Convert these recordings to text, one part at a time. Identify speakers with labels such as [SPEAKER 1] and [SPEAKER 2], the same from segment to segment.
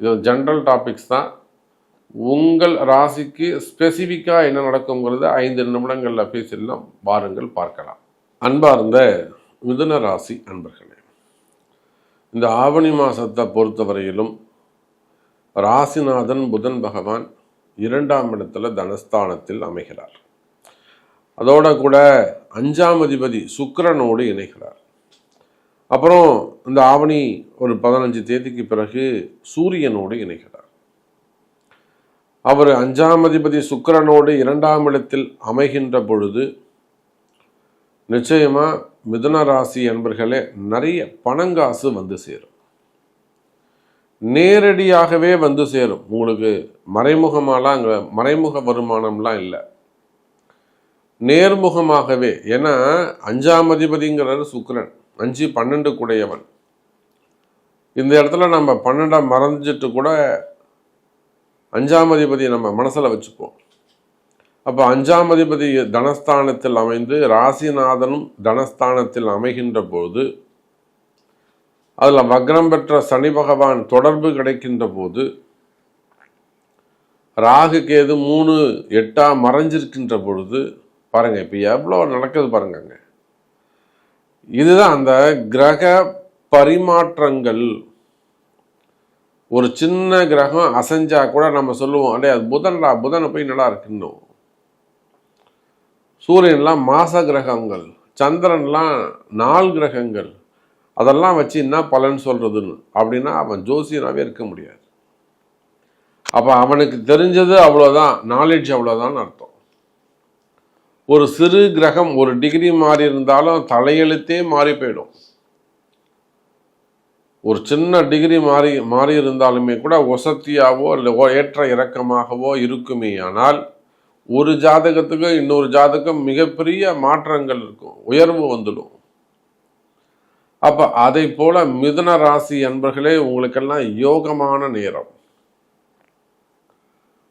[SPEAKER 1] இது general topics தான். உங்கள் ராசிக்கு ஸ்பெசிஃபிக்காக என்ன நடக்குங்கிறத ஐந்து நிமிடங்களில் பேசிடலாம் வாருங்கள் பார்க்கலாம். அன்பார்ந்த மிதுன ராசி அன்பர்களே இந்த ஆவணி மாதத்தை பொறுத்தவரையிலும் ராசிநாதன் புதன் பகவான் இரண்டாம் இடத்துல தனஸ்தானத்தில் அமைகிறார். அதோட கூட அஞ்சாம் அதிபதி சுக்கரனோடு இணைகிறார். அப்புறம் இந்த ஆவணி ஒரு பதினஞ்சு தேதிக்கு பிறகு சூரியனோடு இணைகிறார். அவர் அஞ்சாம் அதிபதி சுக்கரனோடு இரண்டாம் இடத்தில் அமைகின்ற பொழுது நிச்சயமாக மிதுன ராசி என்பர்களே நிறைய பணங்காசு வந்து சேரும். நேரடியாகவே வந்து சேரும். உங்களுக்கு மறைமுகமாலாம் அங்கே மறைமுக வருமானம்லாம் இல்லை. நேர்முகமாகவே ஏன்னா அஞ்சாம் அதிபதிங்கிறது சுக்கரன். அஞ்சு பன்னெண்டு கூடையவன். இந்த இடத்துல நம்ம பன்னெண்டாம் மறைஞ்சிட்டு கூட அஞ்சாம் அதிபதி நம்ம மனசில் வச்சுப்போம். அப்போ அஞ்சாம் அதிபதி தனஸ்தானத்தில் அமைந்து ராசிநாதனும் தனஸ்தானத்தில் அமைகின்ற போது அதில் வக்ரம் பெற்ற சனி பகவான் தொடர்பு கிடைக்கின்ற போது ராகு கேது மூணு எட்டாக மறைஞ்சிருக்கின்ற பொழுது பாருங்கள் இப்போ எவ்வளோ நடக்குது பாருங்கங்க. இதுதான் அந்த கிரக பரிமாற்றங்கள். ஒரு சின்ன கிரகம் அசைஞ்சா கூட நம்ம சொல்லுவோம் அடே அது புதன்டா புதனை போய் நல்லா இருக்குன்னு சூரியன்லாம் மாச கிரகங்கள் சந்திரன்லாம் நாள் கிரகங்கள். அதெல்லாம் வச்சு என்ன பலன் சொல்றதுன்னு? அப்படின்னா அவன் ஜோசியனாவே இருக்க முடியாது. அப்போ அவனுக்கு தெரிஞ்சது அவ்வளோதான் நாலேஜ் அவ்வளோதான் அர்த்தம். ஒரு சிறு கிரகம் ஒரு டிகிரி மாறி இருந்தாலும் தலையெழுத்தே மாறி போயிடும். ஒரு சின்ன டிகிரி மாறி மாறி இருந்தாலுமே கூட ஒசத்தியாவோ இல்லை ஏற்ற இறக்கமாகவோ இருக்குமே ஆனால் ஒரு ஜாதகத்துக்கு இன்னொரு ஜாதகம் மிகப்பெரிய மாற்றங்கள் இருக்கும் உயர்வு வந்துடும். அப்ப அதை போல மிதுன ராசி அன்பர்களே உங்களுக்கெல்லாம் யோகமான நேரம்.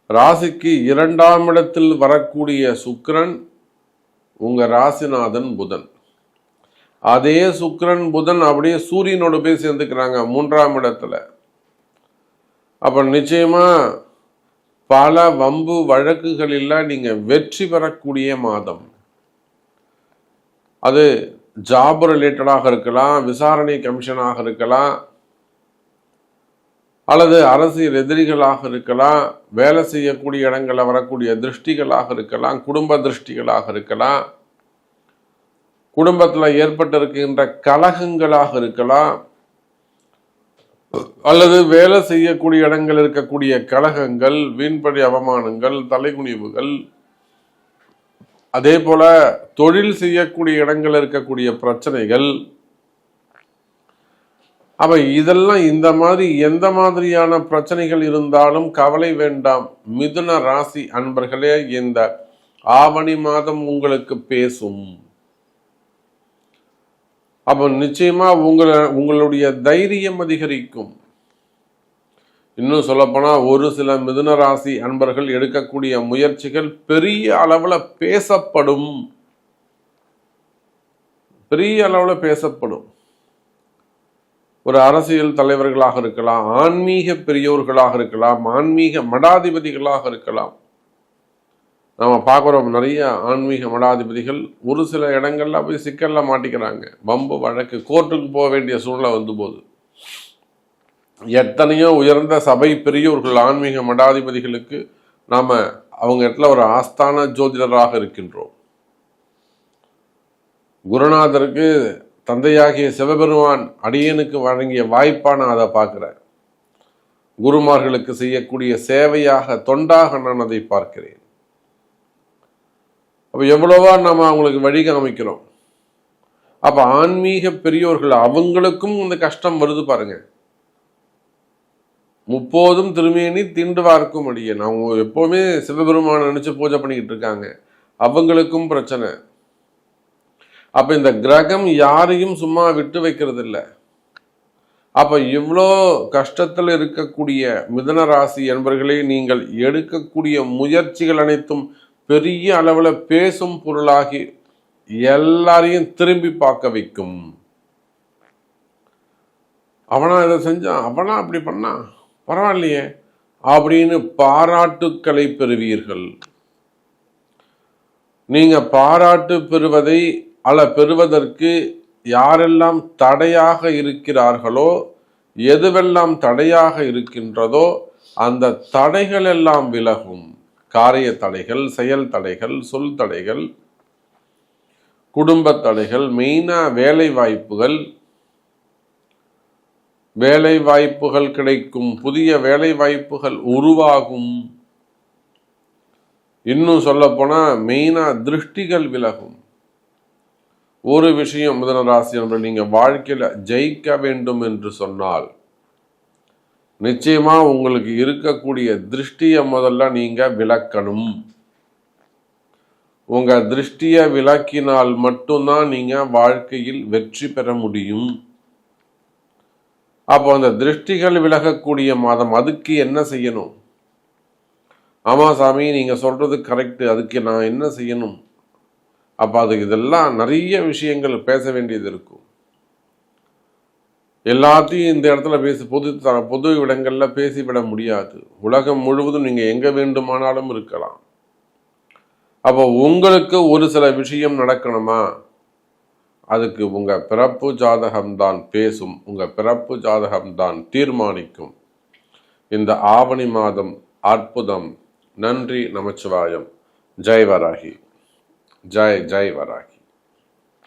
[SPEAKER 1] ராசிக்கு இரண்டாம் இடத்தில் வரக்கூடிய சுக்கரன் உங்கள் ராசிநாதன் புதன். அதே சுக்கரன் புதன் அப்படியே சூரியனோட போய் சேர்ந்துக்கிறாங்க மூன்றாம் இடத்துல. அப்போ நிச்சயமாக பல வம்பு வழக்குகளில் நீங்கள் வெற்றி பெறக்கூடிய மாதம். அது ஜாப் ரிலேட்டடாக இருக்கலாம் விசாரணை கமிஷனாக இருக்கலாம் அல்லது அரசியல் எதிரிகளாக இருக்கலாம் வேலை செய்யக்கூடிய இடங்களில் வரக்கூடிய திருஷ்டிகளாக இருக்கலாம் குடும்ப திருஷ்டிகளாக இருக்கலாம் குடும்பத்தில் ஏற்பட்டிருக்கின்ற கலகங்களாக இருக்கலாம் அல்லது வேலை செய்யக்கூடிய இடங்கள் இருக்கக்கூடிய கலகங்கள் வீண்படி அவமானங்கள் தலைகுனிவுகள் அதே போல தொழில் செய்யக்கூடிய இடங்கள் இருக்கக்கூடிய பிரச்சனைகள் அப்ப இதெல்லாம் இந்த மாதிரி எந்த மாதிரியான பிரச்சனைகள் இருந்தாலும் கவலை வேண்டாம். மிதுன ராசி அன்பர்களே இந்த ஆவணி மாதம் உங்களுக்கு பேசும். அப்போ நிச்சயமா உங்களை உங்களுடைய தைரியம் அதிகரிக்கும். இன்னும் சொல்லப்போனால் ஒரு சில மிதுன ராசி அன்பர்கள் எடுக்கக்கூடிய முயற்சிகள் பெரிய அளவில் பேசப்படும். பெரிய அளவில் பேசப்படும். ஒரு அரசியல் தலைவர்களாக இருக்கலாம் ஆன்மீக பெரியோர்களாக இருக்கலாம் ஆன்மீக மடாதிபதிகளாக இருக்கலாம். நம்ம பார்க்குறோம் நிறைய ஆன்மீக மடாதிபதிகள் ஒரு சில இடங்கள்ல போய் சிக்கலில் மாட்டிக்கிறாங்க. வம்பு வழக்கு கோர்ட்டுக்கு போக வேண்டிய சூழ்நிலை வந்து போகுது எத்தனையோ உயர்ந்த சபை பெரியோர்கள் ஆன்மீக மடாதிபதிகளுக்கு நாம் அவங்க இடத்துல ஒரு ஆஸ்தான ஜோதிடராக இருக்கின்றோம். குருநாதருக்கு தந்தையாகிய சிவபெருமான் அடியனுக்கு வழங்கிய வாய்ப்பா நான் அதை பார்க்குறேன். குருமார்களுக்கு செய்யக்கூடிய சேவையாக தொண்டாக நான் அதை பார்க்கிறேன். அப்போ எவ்வளவா நம்ம அவங்களுக்கு வழி காமிக்கிறோம். அப்போ ஆன்மீக பெரியோர்கள் அவங்களுக்கும் இந்த கஷ்டம் வருது பாருங்க. முப்போதும் திருமேனி திண்டுவார்க்கும் அடியன். அவங்க எப்போவுமே சிவபெருமானை நினச்சி பூஜை பண்ணிக்கிட்டு இருக்காங்க. அவங்களுக்கும் பிரச்சனை. அப்ப இந்த கிரகம் யாரையும் சும்மா விட்டு வைக்கிறது இல்லை அப்ப இவ்வளோ கஷ்டத்தில் இருக்கக்கூடிய மிதன ராசி என்பர்களே நீங்கள் எடுக்கக்கூடிய முயற்சிகள் அனைத்தும் பெரிய அளவில் பேசும் பொருளாகி எல்லாரையும் திரும்பி பார்க்க வைக்கும். அவனா இதை செஞ்சான் அவனா அப்படி பண்ணான் பரவாயில்லையே. அப்படின்னு பாராட்டுக்களை பெறுவீர்கள். நீங்க பாராட்டு பெறுவதை அல்ல பெறுவதற்கு யாரெல்லாம் தடையாக இருக்கிறார்களோ எதுவெல்லாம் தடையாக இருக்கின்றதோ அந்த தடைகள் எல்லாம் விலகும். காரிய தடைகள் செயல் தடைகள் சொல் தடைகள் குடும்ப தடைகள் மெயினாக வேலை வாய்ப்புகள் வேலை வாய்ப்புகள் கிடைக்கும் புதிய வேலை வாய்ப்புகள் உருவாகும். இன்னும் சொல்ல போனா மெயினா திருஷ்டிகள் விலகும். ஒரு விஷயம் முதலராசி என்று நீங்கள் வாழ்க்கையில் ஜெயிக்க வேண்டும் என்று சொன்னால் நிச்சயமா உங்களுக்கு இருக்கக்கூடிய திருஷ்டியை முதல்ல நீங்க விளக்கணும். உங்க திருஷ்டியை விளக்கினால் மட்டும்தான் நீங்க வாழ்க்கையில் வெற்றி பெற முடியும். அப்போ அந்த திருஷ்டிகள் விலகக்கூடிய மாதம் அதுக்கு என்ன செய்யணும்? ஆமா சாமி நீங்க சொல்றது கரெக்ட் அதுக்கு நான் என்ன செய்யணும்? அப்போ அதுக்கு இதெல்லாம் நிறைய விஷயங்கள் பேச வேண்டியது இருக்கும். எல்லாத்தையும் இந்த இடத்துல பேசி பொது த- பொது இடங்களில் பேசிவிட முடியாது. உலகம் முழுவதும் நீங்கள் எங்கே வேண்டுமானாலும் இருக்கலாம். அப்போ உங்களுக்கு ஒரு சில விஷயம் நடக்கணுமா? அதுக்கு உங்கள் பிறப்பு ஜாதகம்தான் பேசும். உங்கள் பிறப்பு ஜாதகம்தான் தீர்மானிக்கும். இந்த ஆவணி மாதம் அற்புதம். நன்றி நமச்சிவாயம். ஜெய்வராகி. जय जय वराकी